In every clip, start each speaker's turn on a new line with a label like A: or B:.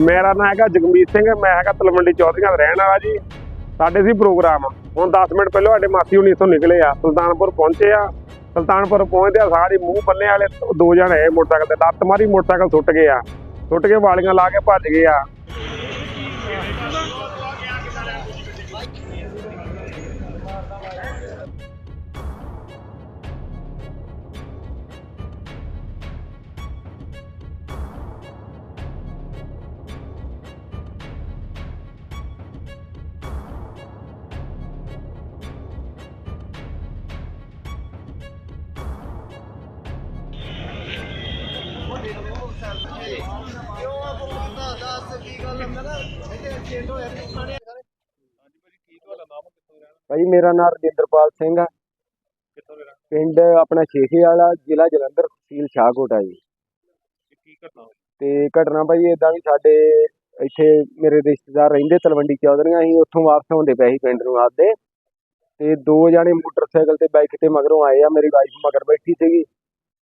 A: ਮੇਰਾ ਨਾਮ ਹੈਗਾ ਜਗਮੀਤ ਸਿੰਘ, ਮੈਂ ਹੈਗਾ ਤਲਵੰਡੀ ਚੌਧਰੀਆਂ ਦਾ ਰਹਿਣ ਵਾਲਾ ਜੀ। ਸਾਡੇ ਸੀ ਪ੍ਰੋਗਰਾਮ। ਹੁਣ 10 ਮਿੰਟ ਪਹਿਲਾਂ ਸਾਡੇ ਮਾਸੀ ਹੁਣੀ ਇੱਥੋਂ ਨਿਕਲੇ ਆ। ਸੁਲਤਾਨਪੁਰ ਪਹੁੰਚੇ ਆ। ਸੁਲਤਾਨਪੁਰ ਪਹੁੰਚਦੇ ਆ ਸਾਰੇ ਮੂੰਹ ਬੰਨੇ ਵਾਲੇ ਦੋ ਜਣੇ ਮੋਟਰਸਾਈਕਲ ਤੇ। ਲੱਤ ਮਾਰੀ ਮੋਟਰਸਾਈਕਲ ਸੁੱਟ ਗਏ ਆ। ਸੁੱਟ ਕੇ ਵਾਲੀਆਂ ਲਾ ਕੇ ਭੱਜ ਗਏ ਆ।
B: ਭਾਈ ਮੇਰਾ ਨਾਮ ਰਜਿੰਦਰਪਾਲ ਸਿੰਘ ਆ ਪਿੰਡ ਆਪਣਾ ਸ਼ੇਖੇ ਵਾਲਾ ਜ਼ਿਲ੍ਹਾ ਜਲੰਧਰ ਤਹਿਸੀਲ ਸ਼ਾਹਕੋਟ ਆ ਜੀ। ਤੇ ਘਟਨਾ ਭਾਈ ਇਦਾਂ ਵੀ ਸਾਡੇ ਇੱਥੇ ਮੇਰੇ ਰਿਸ਼ਤੇਦਾਰ ਰਹਿੰਦੇ ਤਲਵੰਡੀ ਚੌਧਰੀਆਂ ਸੀ ਉੱਥੋਂ ਵਾਪਸ ਆਉਂਦੇ ਪਏ ਸੀ ਪਿੰਡ ਨੂੰ ਆਪਦੇ। ਤੇ ਦੋ ਜਾਣੇ ਮੋਟਰਸਾਈਕਲ ਤੇ ਬਾਈਕ ਤੇ ਮਗਰੋਂ ਆਏ ਆ ਮੇਰੀ ਵਾਈਫ ਮਗਰ ਬੈਠੀ ਸੀਗੀ।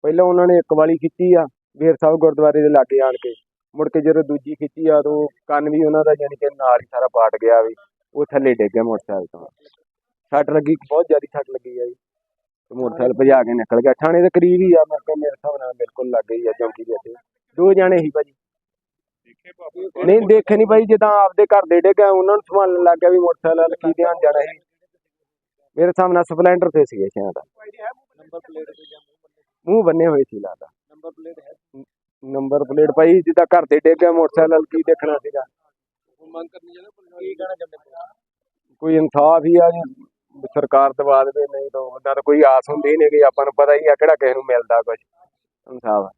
B: ਪਹਿਲਾਂ ਉਹਨਾਂ ਨੇ ਇੱਕ ਵਾਲੀ ਖਿੱਚੀ ਆ ਵੀਰ ਸਾਹਿਬ ਗੁਰਦੁਆਰੇ ਦੇ ਲਾਗੇ ਆਣ ਕੇ ਮੁੜ ਕੇ ਜਦੋਂ ਦੂਜੀ ਖਿੱਚੀ ਆ ਤਾਂ ਉਹ ਕੰਨ ਵੀ ਉਹਨਾਂ ਦਾ ਯਾਨੀ ਕਿ ਨਾਲ ਹੀ ਸਾਰਾ ਪਾਟ ਗਿਆ ਵੀ ਉਹ ਥੱਲੇ ਡਿੱਗ ਗਿਆ ਮੋਟਰਸਾਈਕਲ ਤੋਂ। ਸੱਟ ਲੱਗੀ ਬਹੁਤ ਜ਼ਿਆਦਾ ਸੱਟ ਲੱਗੀ ਆ ਜੀ। ਮੋਟਰਸਾਈਕਲ ਭਜਾ ਕੇ ਨਿਕਲ ਗਿਆ। ਥਾਣੇ ਦੇ ਕਰੀਬ ਹੀ ਆ ਮੈਂ ਕਿਹਾ ਮੇਰੇ ਹਿਸਾਬ ਨਾਲ ਬਿਲਕੁਲ ਲੱਗ ਗਈ ਆ ਚੌਂਕੀ ਦੇ ਅੱਗੇ। ਦੋ ਜਾਣੇ ਸੀ ਭਾਜੀ। ਨਹੀਂ ਦੇਖੇ ਨਹੀਂ ਭਾਈ ਜਿੱਦਾਂ ਆਪਦੇ ਘਰ ਦੇ ਡਿੱਗਾ ਉਹਨਾਂ ਨੂੰ ਸੰਭਾਲਣ ਲੱਗ ਗਿਆ ਵੀ ਮੋਟਰਸਾਈਕਲ ਵੱਲ ਕੀ ਧਿਆਨ ਜਾਣਾ ਸੀ। ਮੇਰੇ ਨਾਲ ਸਪਲੈਂਡਰ ਤੇ ਸੀਗੇ ਸ਼ਾਇਦ। ਮੂੰਹ ਬੰਨੇ। ਹੋਏ ਸੀ ਲੱਗਦਾ ਨੰਬਰ ਪਲੇਟ ਹੈ। ਨੰਬਰ ਪਲੇਟ ਭਾਈ ਜਿੱਦਾਂ ਘਰ ਦੇ ਡਿੱਗਾ ਮੋਟਰਸਾਈਕਲ ਕੀ ਦੇਖਣਾ ਸੀਗਾ। ਕੋਈ ਇਨਸਾਫ ਹੀ ਆ ਜੀ। ਸਰਕਾਰ ਦਵਾ ਦੇਵੇ ਨਹੀਂ ਤਾਂ ਉਹਨਾਂ ਦਾ ਕੋਈ ਆਸ ਹੁੰਦੀ ਨਹੀਂ ਕਿ ਆਪਾਂ ਨੂੰ ਪਤਾ ਹੀ ਆ ਕਿਹੜਾ ਕਿਸੇ ਨੂੰ ਮਿਲਦਾ ਕੁਝ ਇਨਸਾਫ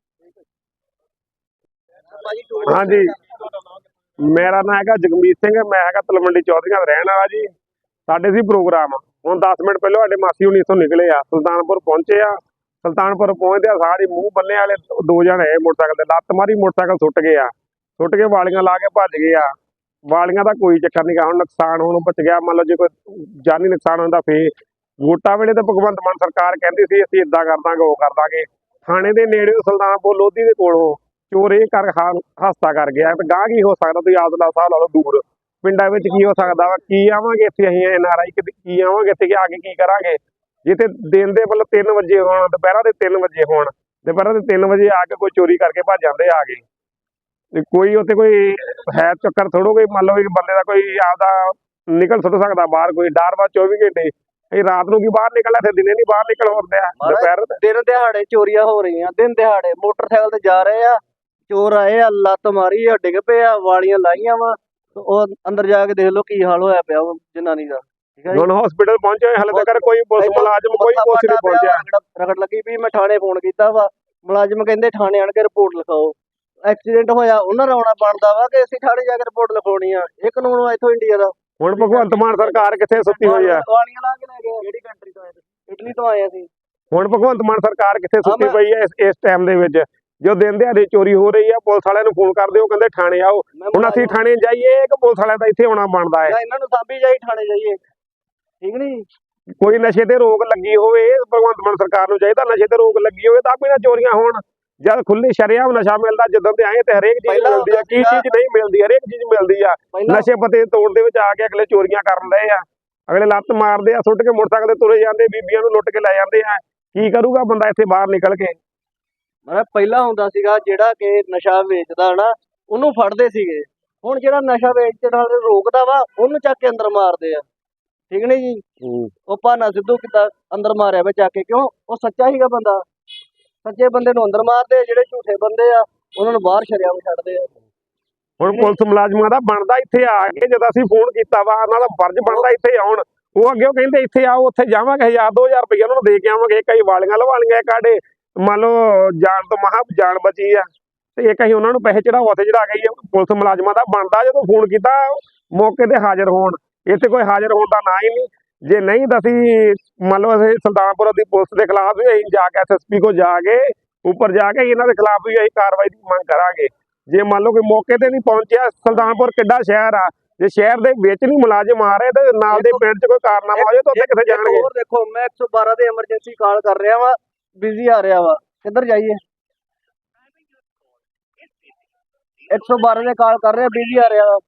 A: ਹਾਂਜੀ। ਮੇਰਾ ਨਾਮ ਹੈਗਾ ਜਗਮੀਤ ਸਿੰਘ ਮੈਂ ਹੈਗਾ ਤਲਵੰਡੀ ਚੌਧਰੀਆਂ ਦਾ ਰਹਿਣ ਵਾਲਾ ਜੀ। ਸਾਡੇ ਸੀ ਪ੍ਰੋਗਰਾਮ। ਹੁਣ 10 ਮਿੰਟ ਪਹਿਲਾਂ ਸਾਡੇ ਮਾਸੀ ਹੁਣੀ ਇੱਥੋਂ ਨਿਕਲੇ ਆ ਸੁਲਤਾਨਪੁਰ ਪਹੁੰਚੇ ਆ। ਸੁਲਤਾਨਪੁਰ ਪਹੁੰਚਦੇ ਆ, ਸਾਰੇ ਮੂੰਹ ਬੰਨੇ ਵਾਲੇ ਦੋ ਜਣੇ ਮੋਟਰਸਾਈਕਲ ਤੇ, ਲੱਤ ਮਾਰੀ ਮੋਟਰਸਾਈਕਲ ਸੁੱਟ ਗਏ ਆ। ਸੁੱਟ ਕੇ ਵਾਲੀਆਂ ਲਾ ਕੇ ਭੱਜ ਗਏ ਆ। ਵਾਲੀਆਂ ਦਾ ਕੋਈ ਚੱਕਰ ਨਹੀਂ ਗਾ, ਹੁਣ ਨੁਕਸਾਨ ਹੁਣ ਬਚ ਗਿਆ। ਮੰਨ ਲਓ ਜੇ ਕੋਈ ਜਾਨੀ ਨੁਕਸਾਨ ਹੁੰਦਾ ਫੇ ਵੋਟਾਂ ਵੇਲੇ ਤਾਂ ਭਗਵੰਤ ਮਾਨ ਸਰਕਾਰ ਕਹਿੰਦੀ ਸੀ, ਅਸੀਂ ਇਦਾਂ ਕਰ ਦਾਂਗੇ, ਉਹ ਕਰ ਦਾਂਗੇ। ਥਾਣੇ ਦੇ ਨੇੜੇ ਸੁਲਤਾਨਪੁਰ ਲੋਧੀ ਦੇ ਕੋਲੋਂ ਚੋਰ ਇਹ ਕਰ ਖਾ- ਹਾਦਸਾ ਕਰ ਗਿਆ। ਤੇ ਗਾਹ ਕੀ ਹੋ ਸਕਦਾ? ਤੁਸੀਂ ਆਪ ਦਾ ਹਿਸਾਬ ਲਾ ਲਓ ਦੂਰ। ਪਿੰਡਾਂ ਵਿੱਚ ਕੀ ਹੋ ਸਕਦਾ ਵਾ? ਕੀ ਆਵਾਂਗੇ ਇੱਥੇ ਅਸੀਂ, ਐਨ ਆਰ ਆਈ ਕੀ ਆਵਾਂਗੇ ਇੱਥੇ ਆ ਕੇ ਕੀ ਕਰਾਂਗੇ? ਜਿੱਥੇ ਦਿਨ ਦੇ ਵੱਲ 3 ਵਜੇ ਹੋਣ ਦੁਪਹਿਰਾਂ ਦੇ 3 ਵਜੇ ਹੋਣ ਦੁਪਹਿਰਾਂ ਦੇ 3 ਵਜੇ ਆ ਕੇ ਕੋਈ ਚੋਰੀ ਕਰਕੇ ਭੱਜ ਜਾਂਦੇ ਆ ਕੇ। ਤੇ ਕੋਈ ਉੱਥੇ ਕੋਈ ਹੈ ਚੱਕਰ ਥੋੜੋ ਕੋਈ ਮੰਨ ਲਓ ਇੱਕ ਬੰਦੇ ਦਾ ਕੋਈ ਆਪਦਾ ਨਿਕਲ ਸੁੱਟ ਸਕਦਾ ਬਾਹਰ ਕੋਈ ਡਰ ਵਾ 24 ਘੰਟੇ। ਇਹ ਰਾਤ ਨੂੰ ਕੀ ਬਾਹਰ ਨਿਕਲਣਾ ਤੇ ਦਿਨੇ ਨਹੀਂ ਬਾਹਰ ਨਿਕਲ ਹੁੰਦੇ ਦੁਪਹਿਰ
B: ਦਿਨ ਦਿਹਾੜੇ ਚੋਰੀਆਂ ਹੋ ਰਹੀਆਂ ਦਿਨ ਦਿਹਾੜੇ ਮੋਟਰਸਾਈਕਲ ਤੇ ਜਾ ਰਹੇ ਆ ਚੋਰ ਆਏ ਆ ਲੱਤ ਮਾਰੀ ਆ ਡਿੱਗ ਪਏ ਆ ਵਾਲੀਆਂ ਲਾਈਆਂ ਵਾ ਉਹ ਅੰਦਰ ਜਾ ਕੇ ਦੇਖ ਲਓ ਕੀ ਹਾਲ ਹੋਇਆ ਪਿਆ ਉਹ ਜਨਾਨੀ ਦਾ।
A: ਹੁਣ ਹਸਪੀਟਲ ਪਹੁੰਚੇ ਹਾਲੇ ਤੱਕ ਕੋਈ ਪੁਲਿਸ ਮੁਲਾਜ਼ਮ ਕੋਈ ਪੁਲਿਸ ਨਹੀਂ ਪਹੁੰਚਿਆ।
B: ਰਗੜ- ਲੱਗੀ ਵੀ ਮੈਂ ਥਾਣੇ ਫੋਨ ਕੀਤਾ ਵਾ। ਮੁਲਾਜ਼ਮ ਕਹਿੰਦੇ ਥਾਣੇ ਆਣ ਕੇ ਰਿਪੋਰਟ ਲਿਖਾਓ। ਐਕਸੀਡੈਂਟ ਹੋਇਆ ਉਹਨਾਂ ਆਉਣਾ ਬਣਦਾ ਵਾ ਕਿ ਅਸੀਂ ਥਾਣੇ ਜਾ ਕੇ ਰਿਪੋਰਟ ਲਿਖਾਉਣੀ ਆ। ਇਹ ਕਾਨੂੰਨ ਵਾ ਇੱਥੋਂ ਇੰਡੀਆ ਦਾ।
A: ਹੁਣ ਭਗਵੰਤ ਮਾਨ ਸਰਕਾਰ ਕਿੱਥੇ ਸੁੱਤੀ ਹੋਈ ਆ?
B: ਵਾਲੀਆਂ ਲਾ ਕੇ ਲੈ ਗਏ ਕਿਹੜੀ ਕੰਟਰੀ ਤੋਂ ਆਏ ਤੁਸੀਂ? ਇਟਲੀ ਤੋਂ ਆਏ ਅਸੀਂ।
A: ਹੁਣ ਭਗਵੰਤ ਮਾਨ ਸਰਕਾਰ ਕਿੱਥੇ ਸੁੱਤੀ ਪਈ ਹੈ ਇਸ ਟਾਈਮ ਦੇ ਵਿੱਚ? ਜੋ ਦਿਨ ਦਿਹਾੜੇ ਚੋਰੀ ਹੋ ਰਹੀ ਆ ਪੁਲਿਸ ਵਾਲਿਆਂ ਨੂੰ ਫੋਨ ਕਰਦੇ ਉਹ ਕਹਿੰਦੇ ਥਾਣੇ ਆਓ। ਹੁਣ ਅਸੀਂ ਥਾਣੇ ਜਾਈਏ ਕਿ ਪੁਲਿਸ ਵਾਲਿਆਂ ਦਾ ਇੱਥੇ ਆਉਣਾ ਬਣਦਾ ਹੈ?
B: ਇਹਨਾਂ ਨੂੰ ਸਾਂਭੀ ਜਾਈ ਥਾਣੇ ਜਾਈਏ। ਠੀਕ ਨਹੀਂ
A: ਕੋਈ ਨਸ਼ੇ ਤੇ ਰੋਕ ਲੱਗੀ ਹੋਵੇ ਭਗਵੰਤ ਮਾਨ ਸਰਕਾਰ ਨੂੰ ਚਾਹੀਦਾ ਨਸ਼ੇ ਤੇ ਰੋਕ ਲੱਗੀ ਹੋਵੇ ਤਾਂ ਵੀ ਨਾ ਚੋਰੀਆਂ ਹੋਣ। ਜਦ ਖੁੱਲੀ ਸ਼ਰਿਆਮ ਨਸ਼ਾ ਮਿਲਦਾ ਜਦੋਂ ਤੇ ਆਏ ਤੇ ਹਰੇਕ ਚੀਜ਼ ਮਿਲਦੀ ਆ ਕੀ ਚੀਜ਼ ਨਹੀਂ ਮਿਲਦੀ ਹਰੇਕ ਚੀਜ਼ ਮਿਲਦੀ ਆ। ਨਸ਼ੇ ਪਤੇ ਤੋੜ ਦੇ ਵਿੱਚ ਆ ਕੇ ਅਗਲੇ ਚੋਰੀਆਂ ਕਰਨ ਲਏ ਆ। ਅਗਲੇ ਲੱਤ ਮਾਰਦੇ ਆ ਸੁੱਟ ਕੇ ਮੋਟਰਸਾਈਕਲ ਤੇ ਤੁਰੇ ਜਾਂਦੇ ਬੀਬੀਆਂ ਨੂੰ ਲੁੱਟ ਕੇ ਲੈ ਜਾਂਦੇ ਆ। ਕੀ ਕਰੂਗਾ ਬੰਦਾ ਇੱਥੇ ਬਾਹਰ ਨਿਕਲ ਕੇ?
B: ਮੈਂ ਪਹਿਲਾਂ ਹੁੰਦਾ ਸੀਗਾ ਜਿਹੜਾ ਕਿ ਨਸ਼ਾ ਵੇਚਦਾ ਨਾ ਉਹਨੂੰ ਫੜਦੇ ਸੀਗੇ। ਹੁਣ ਜਿਹੜਾ ਨਸ਼ਾ ਵੇਚਣ ਰੋਕਦਾ ਵਾ ਉਹਨੂੰ ਚੱਕ ਕੇ ਅੰਦਰ ਮਾਰਦੇ ਆ। ਠੀਕ ਨਹੀਂ ਜੀ? ਉਹ ਭਾਨਾ ਸਿੱਧੂ ਕਿੱਦਾਂ ਅੰਦਰ ਮਾਰਿਆ ਵਾ ਚੱਕ ਕੇ? ਕਿਉਂ? ਉਹ ਸੱਚਾ ਹੀਗਾ ਬੰਦਾ। ਸੱਚੇ ਬੰਦੇ ਨੂੰ ਅੰਦਰ ਮਾਰਦੇ ਆ, ਜਿਹੜੇ ਝੂਠੇ ਬੰਦੇ ਆ ਉਹਨਾਂ ਨੂੰ ਬਾਹਰ ਸ਼ਰਿਆਮ ਛੱਡਦੇ ਆ।
A: ਹੁਣ ਪੁਲਿਸ ਮੁਲਾਜ਼ਮਾਂ ਦਾ ਬਣਦਾ ਇੱਥੇ ਆ ਕੇ ਜਦੋਂ ਅਸੀਂ ਫੋਨ ਕੀਤਾ ਵਾ ਉਹਨਾਂ ਦਾ ਫਰਜ਼ ਬਣਦਾ ਇੱਥੇ ਆਉਣ। ਉਹ ਅੱਗੇ ਉਹ ਕਹਿੰਦੇ ਇੱਥੇ ਆਓ ਉੱਥੇ ਜਾਵਾਂਗੇ 1000 2000 ਰੁਪਏ ਉਹਨਾਂ ਨੂੰ ਦੇ ਕੇ ਆਵਾਂਗੇ। ਕਈ ਵਾਲੀਆਂ ਲਵਾਲੀਆਂ ਕਾੜੇ ਮੰਨ ਲਓ ਜਾਨ ਤੋਂ ਮਹਾ ਜਾਨ ਬਚੀ ਆ। ਤੇ ਇੱਕ ਅਸੀਂ ਉਹਨਾਂ ਨੂੰ ਪੈਸੇ ਚੜਾਓ ਉੱਥੇ ਚੜਾ ਗਈ ਪੁਲਿਸ ਮੁਲਾਜ਼ਮਾਂ ਦਾ ਬਣਦਾ ਜਦੋਂ ਫੋਨ ਕੀਤਾ ਮੌਕੇ ਤੇ ਹਾਜ਼ਰ ਹੋਣ। ਇੱਥੇ ਕੋਈ ਹਾਜ਼ਰ ਹੋਣ ਦਾ ਨਾਂ ਹੀ ਨਹੀਂ। ਜੇ ਨਹੀਂ ਤਾਂ ਅਸੀਂ ਮੰਨ ਲਓ ਅਸੀਂ ਸੁਲਤਾਨਪੁਰ ਦੀ ਪੁਲਿਸ ਦੇ ਖਿਲਾਫ ਵੀ ਅਸੀਂ ਜਾ ਕੇ ਐਸਐਸਪੀ ਕੋ ਜਾ ਕੇ ਉੱਪਰ ਜਾ ਕੇ ਇਹਨਾਂ ਦੇ ਖਿਲਾਫ ਵੀ ਅਸੀਂ ਕਾਰਵਾਈ ਦੀ ਮੰਗ ਕਰਾਂਗੇ। ਜੇ ਮੰਨ ਲਓ ਕਿ ਮੌਕੇ ਤੇ ਨਹੀਂ ਪਹੁੰਚਿਆ ਸੁਲਤਾਨਪੁਰ ਕਿੱਡਾ ਸ਼ਹਿਰ ਆ। ਜੇ ਸ਼ਹਿਰ ਦੇ ਵਿੱਚ ਨਹੀਂ ਮੁਲਾਜ਼ਮ ਆ ਰਹੇ ਤੇ ਨਾਲ ਦੇ ਪਿੰਡ 'ਚ ਕੋਈ ਕਾਰਨਾਮਾ ਹੋ ਜਾਏ ਤਾਂ ਉੱਥੇ ਕਿੱਥੇ ਜਾਣਗੇ?
B: ਹੋਰ ਦੇਖੋ ਮੈਂ 112 ਦੇ ਐਮਰਜੈਂਸੀ ਕਾਲ ਕਰ ਰਿਹਾ ਵਾ ਬਿਜ਼ੀ ਆ ਰਿਹਾ ਵਾ। ਕਿੱਧਰ ਜਾਈਏ? 112 ਦੇ ਕਾਲ ਕਰ ਰਹੇ ਬਿਜ਼ੀ ਆ ਰਿਹਾ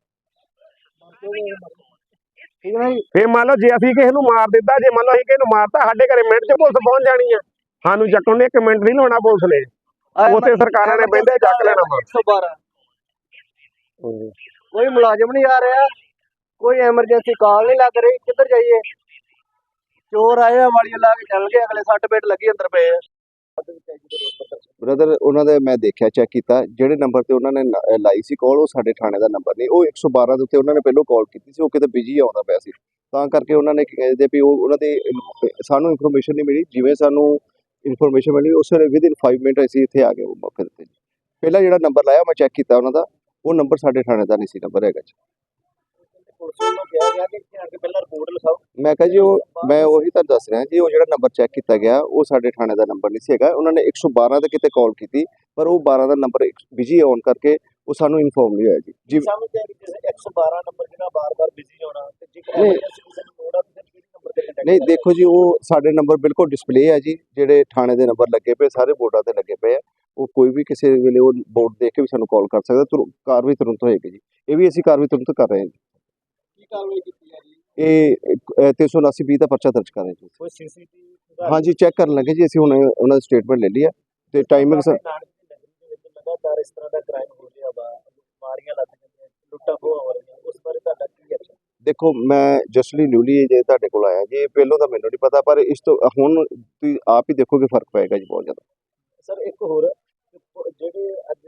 B: ਠੀਕ ਹੈ ਜੀ?
A: ਫੇ ਮੰਨ ਲਓ ਜੇ ਅਸੀਂ ਕਿਸੇ ਨੂੰ ਮਾਰ ਦਿੱਤਾ ਜੇ ਮੰਨ ਲਓ ਅਸੀਂ ਕਿਸੇ ਨੂੰ ਮਾਰਤਾ ਸਾਡੇ ਘਰੇ ਮਿੰਟ 'ਚ ਪੁਲਿਸ ਪਹੁੰਚ ਜਾਣੀ ਆ। ਸਾਨੂੰ ਚੱਕਣ ਨੇ ਇੱਕ ਮਿੰਟ ਨਹੀਂ ਲਾਉਣਾ ਪੁਲਿਸ ਨੇ। ਉੱਥੇ ਸਰਕਾਰਾਂ ਨੇ ਬਹਿੰਦੇ ਚੱਕ ਲੈਣਾ ਵਾ।
B: 112 ਕੋਈ ਮੁਲਾਜ਼ਮ ਨਹੀਂ ਆ ਰਿਹਾ। ਕੋਈ ਐਮਰਜੈਂਸੀ ਕਾਲ ਨਹੀਂ ਲੱਗ ਰਹੀ। ਕਿੱਧਰ ਜਾਈਏ? ਚੋਰ ਆਏ ਆ ਵਾਲੀਆਂ ਲਾ ਕੇ ਚੱਲ ਗਏ। ਅਗਲੇ ਸੱਟ ਪੇਟ ਲੱਗੀ ਅੰਦਰ ਪਏ ਆ।
C: ਬ੍ਰਦਰ ਉਹਨਾਂ ਦੇ ਮੈਂ ਦੇਖਿਆ ਚੈੱਕ ਕੀਤਾ। ਜਿਹੜੇ ਨੰਬਰ ਤੇ ਉਹਨਾਂ ਨੇ ਲ- ਲਾਈ ਸੀ ਕਾਲ ਉਹ ਸਾਡੇ ਥਾਣੇ ਦਾ ਨੰਬਰ ਨਹੀਂ ਉਹ 112 ਦੇ ਉੱਤੇ ਉਹਨਾਂ ਨੇ ਪਹਿਲਾਂ ਕਾਲ ਕੀਤੀ ਸੀ, ਉਹ ਕਿਤੇ ਬਿਜ਼ੀ ਆਉਂਦਾ ਪਿਆ ਸੀ ਤਾਂ ਕਰਕੇ ਉਹਨਾਂ ਨੇ ਕੀ ਕਹਿੰਦੇ ਵੀ ਉਹ, ਉਹਨਾਂ ਦੇ ਇਨ- ਸਾਨੂੰ ਇਨਫੋਰਮੇਸ਼ਨ ਨਹੀਂ ਮਿਲੀ। ਜਿਵੇਂ ਸਾਨੂੰ ਇਨਫੋਰਮੇਸ਼ਨ ਮਿਲੀ ਉਸ ਵੇਲੇ ਵਿਦਿਨ 5 ਮਿੰਟ ਅਸੀਂ ਇੱਥੇ ਆ ਗਏ, ਉਹ ਮੌਕੇ ਤੇ ਪਹਿਲਾਂ ਜਿਹੜਾ ਨੰਬਰ ਲਾਇਆ, ਮੈਂ ਚੈੱਕ ਕੀਤਾ ਉਹਨਾਂ ਦਾ। ਉਹ ਨੰਬਰ ਸਾਡੇ ਥਾਣੇ ਦਾ ਨਹੀਂ ਸੀ ਨੰਬਰ ਹੈਗਾ ਜੀ।
B: ਪੁਲਿਸ ਨੂੰ ਕਿਹਾ ਗਿਆ ਕਿ ਇੱਥੇ ਆ ਕੇ ਪਹਿਲਾਂ ਰਿਪੋਰਟ ਲਿਖਾਓ।
C: ਮੈਂ ਕਿਹਾ ਜੀ ਉਹ ਮੈਂ ਉਹੀ ਤਾਂ ਦੱਸ ਰਿਹਾ ਜੀ ਉਹ ਜਿਹੜਾ ਨੰਬਰ ਚੈੱਕ ਕੀਤਾ ਗਿਆ ਉਹ ਸਾਡੇ ਥਾਣੇ ਦਾ ਨੰਬਰ ਨਹੀਂ ਸੀ ਹੈਗਾ। ਉਹਨਾਂ ਨੇ 112 ਤੇ ਕਿਤੇ ਕਾਲ ਕੀਤੀ ਪਰ ਉਹ 12 ਦਾ ਨੰਬਰ ਬਿਜ਼ੀ ਆਉਣ ਕਰਕੇ ਉਹ ਸਾਨੂੰ ਇਨਫੋਰਮ ਨਹੀਂ ਹੋਇਆ ਜੀ। ਜੀ
B: ਸਾਨੂੰ ਕਿਹਾ ਕਿ ਕਿਸੇ 112 ਨੰਬਰ ਜਿਹੜਾ ਬਾਰ-ਬਾਰ ਬਿਜ਼ੀ ਹੋਣਾ ਤੇ ਜੇਕਰ। ਐਮਰਜੈਂਸੀ ਕਿਸੇ ਨੂੰ ਲੋੜ ਆ ਤਾਂ ਫਿਰ ਕਿਹੜੇ ਨੰਬਰ ਤੇ ਕੰਟੈਕਟ
C: ਨਹੀਂ ਦੇਖੋ ਜੀ ਉਹ ਸਾਡੇ ਨੰਬਰ ਬਿਲਕੁਲ ਡਿਸਪਲੇ ਹੈ ਜੀ ਜਿਹੜੇ ਥਾਣੇ ਦੇ ਨੰਬਰ ਲੱਗੇ ਪਏ ਸਾਰੇ ਬੋਰਡਾਂ ਤੇ ਲੱਗੇ ਪਏ ਆ। ਉਹ ਕੋਈ ਵੀ ਕਿਸੇ ਵੇਲੇ ਉਹ ਬੋਰਡ ਦੇਖ ਕੇ ਵੀ ਸਾਨੂੰ ਕਾਲ ਕਰ ਸਕਦਾ ਤੁਰ ਕਾਰਵਾਈ ਤੁਰੰਤ ਹੋਏਗੀ ਜੀ। ਇਹ ਵੀ ਅਸੀਂ ਕਾਰਵਾਈ ਤੁਰੰਤ ਕਰ ਰਹੇ ਹਾਂ ਜੀ।
B: ਕੀ ਕਾਰਵਾਈ ਕੀਤੀ ਹੈ? ਜੀ
C: ਇਹ ਅਹ, 379 ਬੀ ਦਾ ਪਰਚਾ ਦਰਜ ਕਰ ਰਹੇ ਜੀ
B: ਕੋਈ ਸੀਸੀਟੀਵੀ
C: ਹਾਂਜੀ ਚੈੱਕ ਕਰਨ ਲੱਗੇ ਜੀ ਅਸੀਂ ਹੁਣ ਉਹਨਾਂ ਦੀ ਸਟੇਟਮੈਂਟ ਲੈ ਲਈ ਹੈ ਤੇ ਟਾਈਮਿੰਗ ਸਰ
B: ਲਗਾਤਾਰ ਇਸ ਤਰ੍ਹਾਂ ਦਾ ਕ੍ਰਾਈਮ ਹੋ ਰਿਹਾ ਵਾ ਬਿਮਾਰੀਆਂ ਲੱਗ ਜਾਂਦੀਆਂ ਲੁੱਟਾਂ ਹੋ ਰਹੀਆਂ ਉਸ ਬਾਰੇ ਤੁਹਾਡਾ ਕੀ
C: ਦੇਖੋ ਮੈਂ ਜਸਟਲੀ ਨਿਊਲੀ ਜੇ ਤੁਹਾਡੇ ਕੋਲ ਆਇਆ ਜੀ ਪਹਿਲਾਂ ਤਾਂ ਮੈਨੂੰ ਨਹੀਂ ਪਤਾ ਪਰ ਇਸ ਤੋਂ ਹੁਣ ਤੁਸੀਂ ਆਪ ਹੀ ਦੇਖੋਗੇ ਫ਼ਰਕ ਪਏਗਾ ਜੀ ਬਹੁਤ ਜ਼ਿਆਦਾ।
B: ਸਰ ਇੱਕ ਹੋਰ ਜਿਹੜੇ ਅੱਜ